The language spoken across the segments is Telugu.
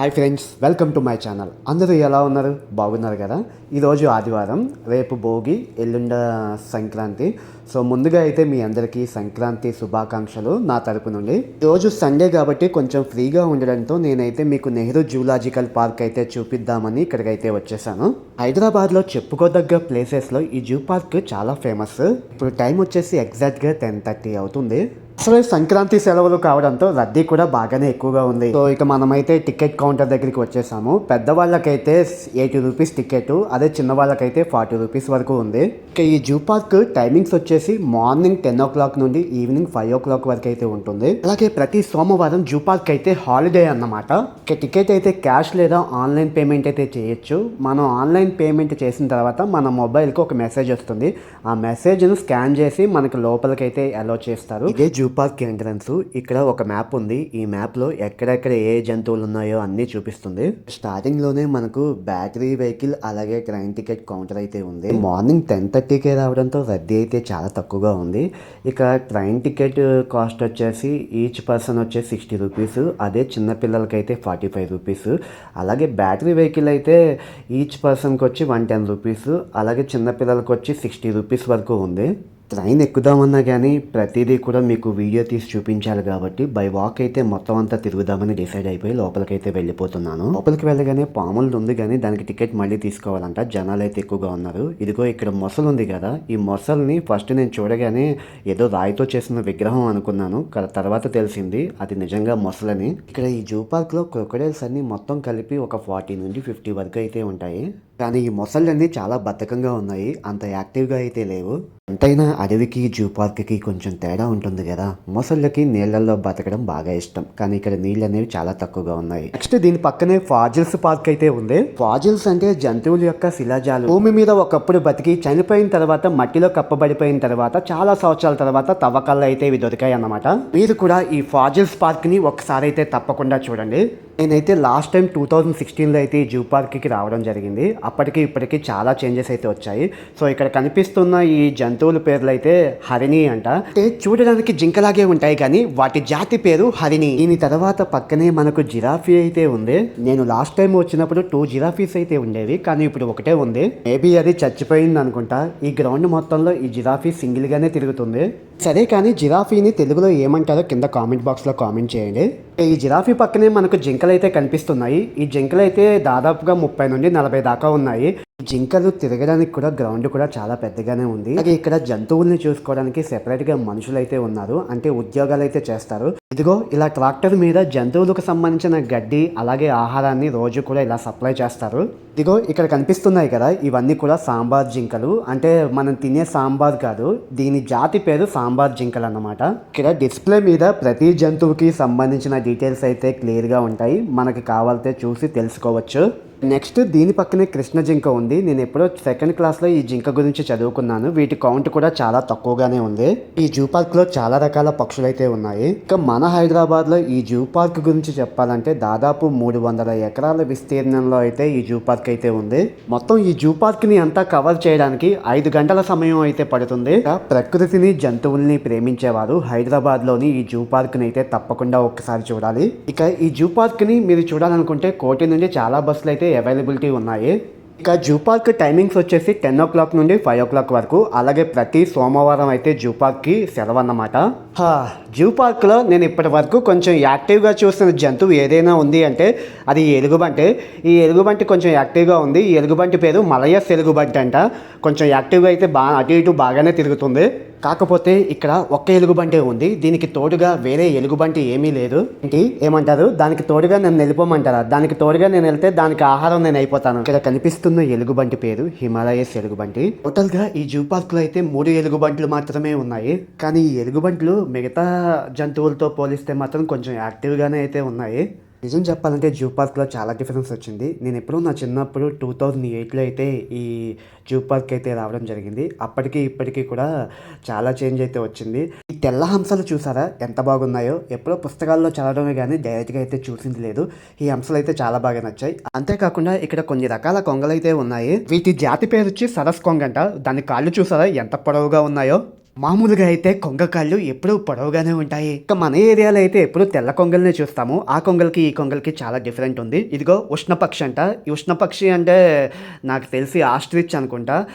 Hi friends welcome to my channel అందరూ ఎలా ఉన్నారు? బాగున్నారు కదా? ఈరోజు ఆదివారం రేపు భోగి ఎల్లుండ సంక్రాంతి. సో ముందుగా అయితే మీ అందరికీ సంక్రాంతి శుభాకాంక్షలు నా తరపు నుండి. ఈరోజు సండే కాబట్టి కొంచెం ఫ్రీగా ఉండడంతో నేనైతే మీకు నెహ్రూ జూలాజికల్ పార్క్ అయితే చూపిద్దామని ఇక్కడికైతే వచ్చేసాను. హైదరాబాద్లో చెప్పుకోదగ్గ ప్లేసెస్లో ఈ జూ పార్క్ చాలా ఫేమస్ ఇప్పుడు టైం వచ్చేసి ఎగ్జాక్ట్గా టెన్ థర్టీ అవుతుంది. అసలు సంక్రాంతి సెలవులు కావడంతో రద్దీ కూడా బాగానే ఎక్కువగా ఉంది. సో ఇక మనమైతే టికెట్ కౌంటర్ దగ్గరికి వచ్చేసాము. పెద్దవాళ్ళకైతే ఎయిటీ రూపీస్ టికెట్ అదే చిన్న వాళ్ళకైతే ఫార్టీ రూపీస్ వరకు ఉంది. ఇక ఈ జూ పార్క్ టైమింగ్స్ వచ్చేసి మార్నింగ్ టెన్ ఓ క్లాక్ నుండి ఈవినింగ్ ఫైవ్ ఓ క్లాక్ వరకు అయితే ఉంటుంది. అలాగే ప్రతి సోమవారం జూ పార్క్ అయితే హాలిడే అన్నమాట. ఇక టికెట్ అయితే క్యాష్ లేదా ఆన్లైన్ పేమెంట్ అయితే చేయొచ్చు. మనం ఆన్లైన్ పేమెంట్ చేసిన తర్వాత మన మొబైల్కి ఒక మెసేజ్ వస్తుంది. ఆ మెసేజ్ను స్కాన్ చేసి మనకి లోపలికైతే అలో చేస్తారు. ఇదే జూ పార్క్ ఎంట్రన్స్ ఇక్కడ ఒక మ్యాప్ ఉంది. ఈ మ్యాప్లో ఎక్కడెక్కడ ఏ జంతువులు ఉన్నాయో అన్ని చూపిస్తుంది. స్టార్టింగ్లోనే మనకు బ్యాటరీ వెహికల్ అలాగే ట్రైన్ టికెట్ కౌంటర్ అయితే ఉంది. మార్నింగ్ టెన్ థర్టీకే రావడంతో రద్దీ అయితే చాలా తక్కువగా ఉంది. ఇక ట్రైన్ టికెట్ కాస్ట్ వచ్చేసి ఈచ్ పర్సన్ వచ్చేసి సిక్స్టీ రూపీస్ అదే చిన్న పిల్లలకైతే ఫార్టీ ఫైవ్ రూపీస్. అలాగే బ్యాటరీ వెహికల్ అయితే ఈచ్ పర్సన్కి వచ్చి వన్ టెన్ రూపీస్ అలాగే చిన్నపిల్లలకి వచ్చి సిక్స్టీ రూపీస్ వరకు ఉంది. ట్రైన్ ఎక్కుదామన్నా కానీ ప్రతిదీ కూడా మీకు వీడియో తీసి చూపించాలి కాబట్టి బై వాక్ అయితే మొత్తం అంతా తిరుగుదామని డిసైడ్ అయిపోయి లోపలికైతే వెళ్ళిపోతున్నాను. లోపలికి వెళ్ళగానే పాములు ఉంది కానీ దానికి టికెట్ మళ్ళీ తీసుకోవాలంట. జనాలు అయితే ఎక్కువగా ఉన్నారు. ఇదిగో ఇక్కడ మొసలు ఉంది కదా ఈ మొసల్ని ఫస్ట్ నేను చూడగానే ఏదో రాయితో చేసిన విగ్రహం అనుకున్నాను. తర్వాత తెలిసింది అది నిజంగా మొసలని. ఇక్కడ ఈ జూ పార్క్లో క్రొకడైల్స్ అన్ని మొత్తం కలిపి ఒక ఫార్టీ నుండి ఫిఫ్టీ వరకు అయితే ఉంటాయి. కానీ ఈ మొసళ్ళన్నీ చాలా బద్ధకంగా ఉన్నాయి. అంత యాక్టివ్గా అయితే లేవు. ఎంతైనా అడవికి జూ పార్క్కి కొంచెం తేడా ఉంటుంది కదా. మొసళ్ళకి నీళ్ళల్లో బతకడం బాగా ఇష్టం. కానీ ఇక్కడ నీళ్ళు అనేవి చాలా తక్కువగా ఉన్నాయి. నెక్స్ట్ దీని పక్కనే ఫాజిల్స్ పార్క్ అయితే ఉంది. ఫాజిల్స్ అంటే జంతువుల యొక్క శిలాజాలు. భూమి మీద ఒకప్పుడు బతికి చనిపోయిన తర్వాత మట్టిలో కప్పబడిపోయిన తర్వాత చాలా సంవత్సరాల తర్వాత తవ్వకాలు అయితే ఇవి దొరికాయి అన్నమాట మీరు కూడా ఈ ఫాజిల్స్ పార్క్ని ఒకసారి అయితే తప్పకుండా చూడండి. నేనైతే లాస్ట్ టైం టూ థౌజండ్ సిక్స్టీన్లో అయితే ఈ జూ పార్క్కి రావడం జరిగింది. అప్పటికి ఇప్పటికి చాలా చేంజెస్ అయితే వచ్చాయి. సో ఇక్కడ కనిపిస్తున్న ఈ జంతువుల పేర్లు అయితే హరిణి అంట. అంటే చూడడానికి జింకలాగే ఉంటాయి కానీ వాటి జాతి పేరు హరిణి. దీని తర్వాత పక్కనే మనకు జిరాఫీ అయితే ఉంది. నేను లాస్ట్ టైం వచ్చినప్పుడు టూ జిరాఫీస్ అయితే ఉండేవి కానీ ఇప్పుడు ఒకటే ఉంది. మేబీ అది చచ్చిపోయింది అనుకుంటా. ఈ గ్రౌండ్ మొత్తంలో ఈ జిరాఫీ సింగిల్గానే తిరుగుతుంది. సరే కానీ జిరాఫీని తెలుగులో ఏమంటారో కింద కామెంట్ బాక్స్లో కామెంట్ చేయండి. ఈ జిరాఫీ పక్కనే మనకు జింకలు అయితే కనిపిస్తున్నాయి. ఈ జింకలు అయితే దాదాపుగా ముప్పై నుండి నలభై దాకా ఉన్నాయి. జింకలు తిరగడానికి కూడా గ్రౌండ్ కూడా చాలా పెద్దగానే ఉంది. అలాగే ఇక్కడ జంతువుల్ని చూసుకోవడానికి సెపరేట్గా మనుషులు అయితే ఉన్నారు. అంటే ఉద్యోగాలు అయితే చేస్తారు. ఇదిగో ఇలా ట్రాక్టర్ మీద జంతువులకు సంబంధించిన గడ్డి అలాగే ఆహారాన్ని రోజు కూడా ఇలా సప్లై చేస్తారు. ఇదిగో ఇక్కడ కనిపిస్తున్నాయి కదా ఇవన్నీ కూడా సాంబార్ జింకలు. అంటే మనం తినే సాంబార్ కాదు దీని జాతి పేరు సాంబార్ జింకలు అన్నమాట. ఇక్కడ డిస్ప్లే మీద ప్రతి జంతువుకి సంబంధించిన డీటెయిల్స్ అయితే క్లియర్గా ఉంటాయి. మనకి కావాలితే చూసి తెలుసుకోవచ్చు. నెక్స్ట్ దీని పక్కనే కృష్ణ జింక ఉంది. నేను ఎప్పుడో సెకండ్ క్లాస్లో ఈ జింక గురించి చదువుకున్నాను. వీటి కౌంట్ కూడా చాలా తక్కువగానే ఉంది. ఈ జూ పార్క్లో చాలా రకాల పక్షులు అయితే ఉన్నాయి. ఇక మన హైదరాబాద్లో ఈ జూ పార్క్ గురించి చెప్పాలంటే దాదాపు మూడు వందల ఎకరాల విస్తీర్ణంలో అయితే ఈ జూ పార్క్ అయితే ఉంది. మొత్తం ఈ జూ పార్క్ని అంతా కవర్ చేయడానికి ఐదు గంటల సమయం అయితే పడుతుంది. ఇక ప్రకృతిని జంతువుల్ని ప్రేమించేవారు హైదరాబాద్లోని ఈ జూ పార్క్ని అయితే తప్పకుండా ఒక్కసారి చూడాలి. ఇక ఈ జూ పార్క్ని మీరు చూడాలనుకుంటే కోటి నుండి చాలా బస్సులు అయితే అవైలబిలిటీ ఉన్నాయి. ఇక జూ పార్క్ టైమింగ్స్ వచ్చేసి టెన్ ఓ క్లాక్ నుండి ఫైవ్ ఓ క్లాక్ వరకు అలాగే ప్రతి సోమవారం అయితే జూ పార్క్కి సెలవు అన్నమాట జూ పార్క్లో నేను ఇప్పటి వరకు కొంచెం యాక్టివ్గా చూసిన జంతువు ఏదైనా ఉంది అంటే అది ఈ ఎలుగుబంటి ఈ ఎలుగుబంటి కొంచెం యాక్టివ్గా ఉంది. ఈ ఎలుగుబంటి పేరు మలయస్ ఎలుగుబంటి అంట కొంచెం యాక్టివ్గా అయితే బాగా అటు ఇటు బాగానే తిరుగుతుంది. కాకపోతే ఇక్కడ ఒక్క ఎలుగుబంటే ఉంది. దీనికి తోడుగా వేరే ఎలుగుబంటి ఏమీ లేదు. ఏంటి? ఏమంటారు? దానికి తోడుగా నన్ను వెళ్ళిపోమంటారా దానికి తోడుగా నేను వెళ్తే దానికి ఆహారం నేను అయిపోతాను. ఇక్కడ కనిపిస్తున్న ఎలుగుబంటి పేరు హిమాలయస్ ఎలుగుబంటి. టోటల్గా ఈ జూ పార్క్లో అయితే మూడు ఎలుగుబంట్లు మాత్రమే ఉన్నాయి. కానీ ఈ ఎలుగుబంట్లు మిగతా జంతువులతో పోలిస్తే మాత్రం కొంచెం యాక్టివ్ గానే అయితే ఉన్నాయి. నిజం చెప్పాలంటే జూ పార్క్లో చాలా డిఫరెన్స్ వచ్చింది. నేను ఎప్పుడూ నా చిన్నప్పుడు టూ థౌజండ్ ఎయిట్లో అయితే ఈ జూ పార్క్ అయితే రావడం జరిగింది. అప్పటికి ఇప్పటికీ కూడా చాలా చేంజ్ అయితే వచ్చింది. ఈ తెల్ల హంసలు చూసారా? ఎంత బాగున్నాయో? ఎప్పుడో పుస్తకాల్లో చదవడమే కానీ డైరెక్ట్గా అయితే చూసింది లేదు. ఈ హంసలు అయితే చాలా బాగా నచ్చాయి. అంతేకాకుండా ఇక్కడ కొన్ని రకాల కొంగలు అయితే ఉన్నాయి. వీటి జాతి పేరు వచ్చి సరస్ కొంగ అంట దాని కాళ్ళు చూసారా? ఎంత పొడవుగా ఉన్నాయో? మామూలుగా అయితే కొంగ కాళ్ళు ఎప్పుడూ పొడవుగానే ఉంటాయి. ఇక మన ఏరియాలో అయితే ఎప్పుడు తెల్ల కొంగల్ని చూస్తాము. ఆ కొంగలకి ఈ కొంగలకి చాలా డిఫరెంట్ ఉంది. ఇదిగో ఉష్ణపక్షి అంట. ఈ ఉష్ణపక్షి అంటే నాకు తెలిసి ఆస్ట్రిచ్ అనుకుంటా.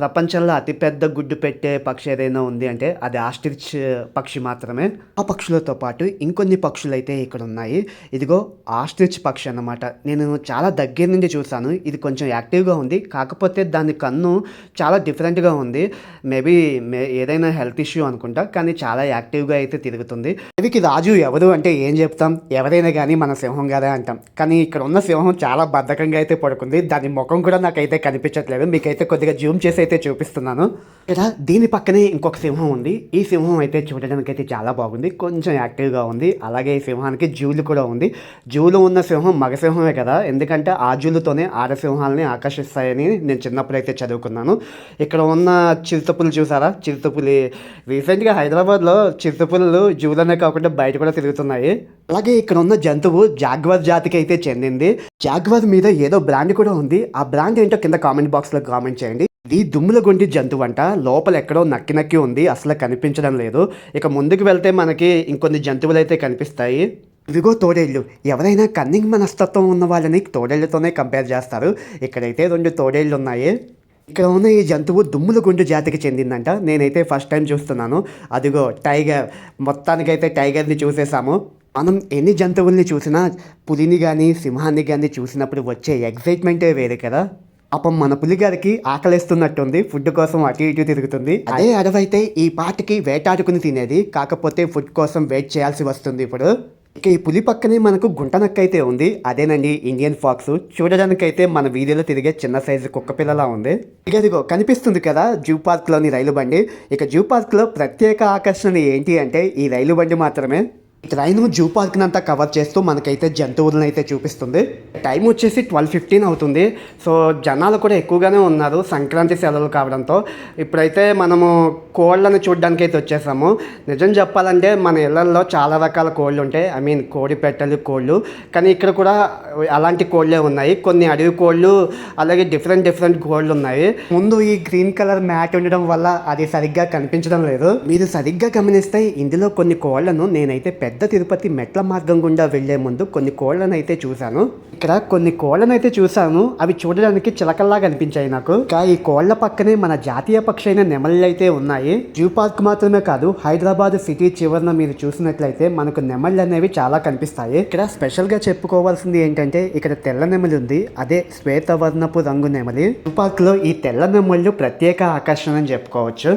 ప్రపంచంలో అతిపెద్ద గుడ్డు పెట్టే పక్షి ఏదైనా ఉంది అంటే అది ఆస్ట్రిచ్ పక్షి మాత్రమే. ఆ పక్షులతో పాటు ఇంకొన్ని పక్షులు అయితే ఇక్కడ ఉన్నాయి. ఇదిగో ఆస్ట్రిచ్ పక్షి అన్నమాట. నేను చాలా దగ్గర నుండి చూశాను. ఇది కొంచెం యాక్టివ్గా ఉంది. కాకపోతే దాని కన్ను చాలా డిఫరెంట్గా ఉంది. మేబీ మే ఏదైనా హెల్త్ ఇష్యూ అనుకుంటా కానీ చాలా యాక్టివ్గా అయితే తిరుగుతుంది. ఇవికి రాజు ఎవరు అంటే ఏం చెప్తాం? ఎవరైనా కానీ మన సింహం గారే అంటాం. కానీ ఇక్కడ ఉన్న సింహం చాలా బద్ధకంగా అయితే పడుకుంది. దాని ముఖం కూడా నాకైతే కనిపించట్లేదు. మీకైతే కొద్దిగా జూమ్ చేసి అయితే చూపిస్తున్నాను. ఇక్కడ దీని పక్కనే ఇంకొక సింహం ఉంది. ఈ సింహం అయితే చూడడానికి అయితే చాలా బాగుంది. కొంచెం యాక్టివ్గా ఉంది. అలాగే ఈ సింహానికి జూలు కూడా ఉంది. జూలు ఉన్న సింహం మగ సింహమే కదా. ఎందుకంటే ఆ జూలుతోనే ఆడసింహాలని ఆకర్షిస్తాయని నేను చిన్నప్పుడు అయితే చదువుకున్నాను. ఇక్కడ ఉన్న చిరుతపులు చూసారా? చిరుతపులి రీసెంట్గా హైదరాబాద్లో చిరుతపులు జూలోనే కాకుండా బయట కూడా తిరుగుతున్నాయి. అలాగే ఇక్కడ ఉన్న జంతువు జాగ్వర్ జాతికి అయితే చెందింది. జాగ్వర్ మీద ఏదో బ్రాండ్ కూడా ఉంది. ఆ బ్రాండ్ ఏంటో కింద కామెంట్ బాక్స్లో కామెంట్ చేయండి. ఇది దుమ్ముల గుండి జంతువు అంట లోపల ఎక్కడో నక్కి నక్కి ఉంది. అసలు కనిపించడం లేదు. ఇక ముందుకు వెళ్తే మనకి ఇంకొన్ని జంతువులు అయితే కనిపిస్తాయి. ఇదిగో తోడేళ్ళు. ఎవరైనా కన్నింగ్ మనస్తత్వం ఉన్న వాళ్ళని తోడేళ్ళతోనే కంపేర్ చేస్తారు. ఇక్కడైతే రెండు తోడేళ్ళు ఉన్నాయి ఇక్కడ ఉన్న ఈ జంతువు దుమ్ముల గుండు జాతికి చెందిందంట. నేనైతే ఫస్ట్ టైం చూస్తున్నాను. అదిగో టైగర్ మొత్తానికైతే టైగర్ని చూసేసాము మనం ఎన్ని జంతువుల్ని చూసినా పులిని కానీ సింహాన్ని కానీ చూసినప్పుడు వచ్చే ఎగ్జైట్మెంటే వేరే కదా. పాపం మన పులిగారికి ఆకలిస్తున్నట్టుంది. ఫుడ్ కోసం అటు ఇటు తిరుగుతుంది. అదే అడవైతే ఈ పాటికి వేటాడుకుని తినేది. కాకపోతే ఫుడ్ కోసం వెయిట్ చేయాల్సి వస్తుంది ఇప్పుడు. ఇక ఈ పులి పక్కనే మనకు గుంటనక్క అయితే ఉంది. అదేనండి ఇండియన్ ఫాక్స్. చూడడానికైతే మన వీధిలో తిరిగే చిన్న సైజు కుక్క పిల్లలా ఉంది. ఇక ఇదిగో కనిపిస్తుంది కదా జూ పార్క్లోని రైలు బండి. ఇక జూ పార్క్లో ప్రత్యేక ఆకర్షణ ఏంటి అంటే ఈ రైలు బండి మాత్రమే. ట్రైన్ జూ పార్క్ అంతా కవర్ చేస్తూ మనకైతే జంతువులను అయితే చూపిస్తుంది. టైం వచ్చేసి ట్వెల్వ్ ఫిఫ్టీన్ అవుతుంది. సో జనాలు కూడా ఎక్కువగానే ఉన్నారు సంక్రాంతి సెలవులు కావడంతో. ఇప్పుడైతే మనము కోళ్ళను చూడడానికి అయితే వచ్చేసాము. నిజం చెప్పాలంటే మన ఇళ్ళలో చాలా రకాల కోళ్ళు ఉంటాయి ఐ మీన్ కోడి పెట్టలు కోళ్ళు. కానీ ఇక్కడ కూడా అలాంటి కోళ్ళే ఉన్నాయి. కొన్ని అడవి కోళ్ళు అలాగే డిఫరెంట్ డిఫరెంట్ కోళ్ళు ఉన్నాయి ముందు ఈ గ్రీన్ కలర్ మ్యాట్ ఉండడం వల్ల అది సరిగ్గా కనిపించడం లేదు. మీరు సరిగ్గా గమనిస్తే ఇందులో కొన్ని కోళ్ళను నేనైతే పెద్ద పెద్ద తిరుపతి మెట్ల మార్గం గుండా వెళ్ళే ముందు కొన్ని కోళ్ళను అయితే చూశాను. ఇక్కడ కొన్ని కోళ్ళను అయితే చూశాను. అవి చూడడానికి చిలకల్లా కనిపించాయి నాకు. ఇంకా ఈ కోళ్ళ పక్కనే మన జాతీయ పక్షి అయిన నెమళ్ళు అయితే ఉన్నాయి. జూ పార్క్ మాత్రమే కాదు హైదరాబాద్ సిటీ చివరన మీరు చూసినట్లయితే మనకు నెమళ్ళు అనేవి చాలా కనిపిస్తాయి. ఇక్కడ స్పెషల్గా చెప్పుకోవాల్సింది ఏంటంటే ఇక్కడ తెల్ల నెమలి ఉంది. అదే శ్వేతవర్ణపు రంగు నెమలి. జూ పార్క్లో ఈ తెల్ల నెమళ్ళు ప్రత్యేక ఆకర్షణ అని చెప్పుకోవచ్చు.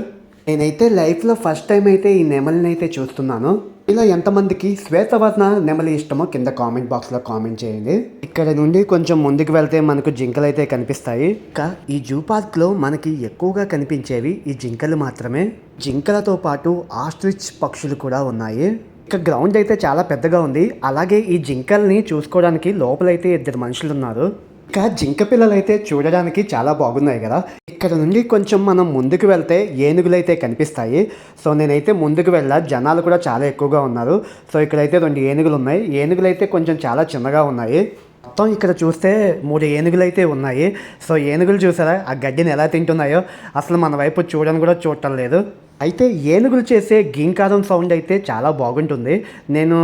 నేనైతే లైఫ్లో ఫస్ట్ టైం అయితే ఈ నెమలిని అయితే చూస్తున్నాను. ఇలా ఎంతమందికి శ్వేతవర్ణ నెమలి ఇష్టమో కింద కామెంట్ బాక్స్లో కామెంట్ చేయండి. ఇక్కడ నుండి కొంచెం ముందుకు వెళ్తే మనకు జింకలు అయితే కనిపిస్తాయి. ఇంకా ఈ జూ పార్క్లో మనకి ఎక్కువగా కనిపించేవి ఈ జింకలు మాత్రమే. జింకలతో పాటు ఆస్ట్రిచ్ పక్షులు కూడా ఉన్నాయి. ఇక గ్రౌండ్ అయితే చాలా పెద్దగా ఉంది. అలాగే ఈ జింకల్ని చూసుకోవడానికి లోపలైతే ఇద్దరు మనుషులు ఉన్నారు ఇంకా జింక పిల్లలు అయితే చూడడానికి చాలా బాగున్నాయి కదా. ఇక్కడ నుండి కొంచెం మనం ముందుకు వెళ్తే ఏనుగులు అయితే కనిపిస్తాయి. సో నేనైతే ముందుకు వెళ్ళా. జనాలు కూడా చాలా ఎక్కువగా ఉన్నారు. సో ఇక్కడైతే రెండు ఏనుగులు ఉన్నాయి ఏనుగులు అయితే కొంచెం చాలా చిన్నగా ఉన్నాయి. మొత్తం ఇక్కడ చూస్తే మూడు ఏనుగులు అయితే ఉన్నాయి. సో ఏనుగులు చూసారా? ఆ గడ్డిని ఎలా తింటున్నాయో అసలు మన వైపు చూడని కూడా చూడటం లేదు. అయితే ఏనుగులు చేసే గీంకారం సౌండ్ అయితే చాలా బాగుంటుంది. నేను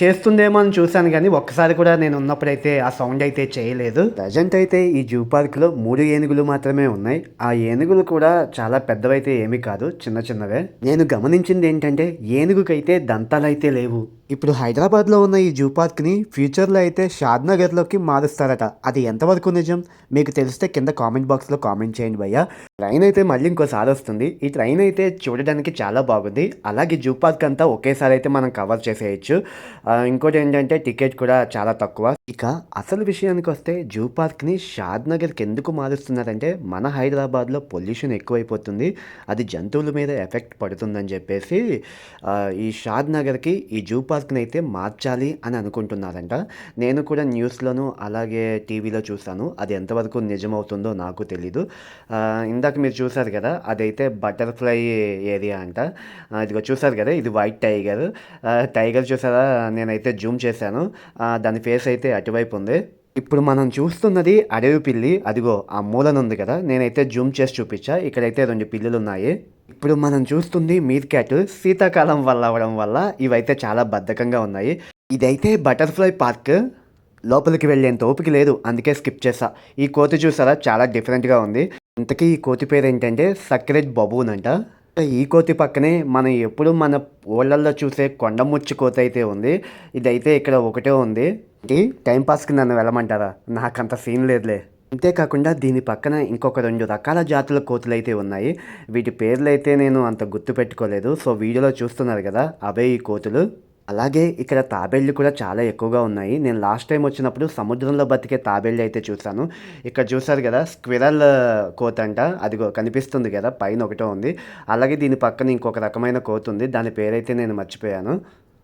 చేస్తుందేమో అని చూశాను కానీ ఒక్కసారి కూడా నేను ఉన్నప్పుడైతే ఆ సౌండ్ అయితే చేయలేదు. ప్రజెంట్ అయితే ఈ జూ పార్క్లో మూడు ఏనుగులు మాత్రమే ఉన్నాయి. ఆ ఏనుగులు కూడా చాలా పెద్దవైతే ఏమీ కాదు చిన్న చిన్నవే. నేను గమనించింది ఏంటంటే ఏనుగుకైతే దంతాలు అయితే లేవు. ఇప్పుడు హైదరాబాద్లో ఉన్న ఈ జూ పార్క్ని ఫ్యూచర్లో అయితే షాద్నగర్లోకి మారుస్తారట. అది ఎంతవరకు నిజం? మీకు తెలిస్తే కింద కామెంట్ బాక్స్లో కామెంట్ చేయండి భయ్య. ట్రైన్ అయితే మళ్ళీ ఇంకోసారి వస్తుంది. ఈ ట్రైన్ అయితే చూడడానికి చాలా బాగుంది. అలాగే జూ పార్క్ అంతా ఒకేసారి అయితే మనం కవర్ చేసేయచ్చు. ఇంకోటి ఏంటంటే టికెట్ కూడా చాలా తక్కువ. ఇక అసలు విషయానికి వస్తే జూ పార్క్ని షాద్ నగర్కి ఎందుకు మారుస్తున్నారంటే మన హైదరాబాద్లో పొల్యూషన్ ఎక్కువైపోతుంది అది జంతువుల మీద ఎఫెక్ట్ పడుతుందని చెప్పేసి ఈ షాద్ నగర్కి ఈ జూ పార్క్ని అయితే మార్చాలి అని అనుకుంటున్నారంట. నేను కూడా న్యూస్లోను అలాగే టీవీలో చూశాను అది ఎంతవరకు నిజమవుతుందో నాకు తెలీదు. ఇందాక మీరు చూసారు కదా అదైతే బటర్ఫ్లై ఏరియా అంట. ఇదిగో చూసారు కదా ఇది వైట్ టైగర్. టైగర్ చూసారా? నేనైతే జూమ్ చేశాను. దాని ఫేస్ అయితే అటువైపు ఉంది ఇప్పుడు మనం చూస్తున్నది అడవి పిల్లి. అదిగో ఆ మూలన ఉంది కదా. నేనైతే జూమ్ చేసి చూపించా. ఇక్కడైతే రెండు పిల్లులు ఉన్నాయి ఇప్పుడు మనం చూస్తుంది మీర్ క్యాట్ శీతాకాలం వల్ల అవ్వడం వల్ల ఇవైతే చాలా బద్ధకంగా ఉన్నాయి. ఇదైతే బటర్ఫ్లై పార్క్. లోపలికి వెళ్ళేంత ఓపిక లేదు. అందుకే స్కిప్ చేసా ఈ కోతి చూసారా? చాలా డిఫరెంట్గా ఉంది. ఇంతకీ ఈ కోతి పేరు ఏంటంటే సక్రెట్ బబూన్ అంట ఈ కోతి పక్కనే మనం ఎప్పుడు మన ఊళ్ళల్లో చూసే కొండముచ్చి కోతి అయితే ఉంది. ఇదైతే ఇక్కడ ఒకటే ఉంది. ఏంటి? టైంపాస్కి నన్ను వెళ్ళమంటారా? నాకంత సీన్ లేదులే. అంతేకాకుండా దీని పక్కన ఇంకొక రెండు రకాల జాతుల కోతులు అయితే ఉన్నాయి. వీటి పేర్లు అయితే నేను అంత గుర్తు పెట్టుకోలేదు. సో వీడియోలో చూస్తున్నారు కదా అవే ఈ కోతులు. అలాగే ఇక్కడ తాబేళ్ళు కూడా చాలా ఎక్కువగా ఉన్నాయి. నేను లాస్ట్ టైం వచ్చినప్పుడు సముద్రంలో బతికే తాబేళ్ళు అయితే చూశాను. ఇక్కడ చూసారు కదా స్క్విరల్ కోత అంట అది కనిపిస్తుంది కదా పైన ఒకటో ఉంది. అలాగే దీని పక్కన ఇంకొక రకమైన కోత ఉంది దాని పేరైతే నేను మర్చిపోయాను.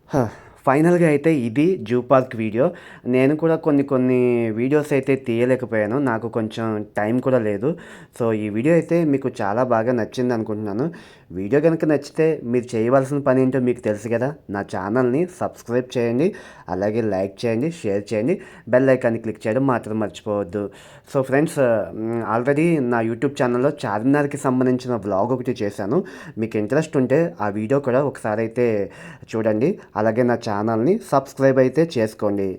హ, ఫైనల్గా అయితే ఇది జూ పార్క్ వీడియో. నేను కూడా కొన్ని కొన్ని వీడియోస్ అయితే తీయలేకపోయాను. నాకు కొంచెం టైం కూడా లేదు. సో ఈ వీడియో అయితే మీకు చాలా బాగా నచ్చింది అనుకుంటున్నాను వీడియో కనుక నచ్చితే మీరు చేయవలసిన పని ఏంటో మీకు తెలుసు కదా నా ఛానల్ని సబ్స్క్రైబ్ చేయండి అలాగే లైక్ చేయండి షేర్ చేయండి బెల్ ఐకాన్ని క్లిక్ చేయడం మాత్రం మర్చిపోవద్దు. సో ఫ్రెండ్స్ ఆల్రెడీ నా యూట్యూబ్ ఛానల్లో చార్మినార్కి సంబంధించిన వ్లాగ్ ఒకటి చేశాను. మీకు ఇంట్రెస్ట్ ఉంటే ఆ వీడియో కూడా ఒకసారి అయితే చూడండి అలాగే నా ఛానల్ని సబ్స్క్రైబ్ అయితే చేసుకోండి.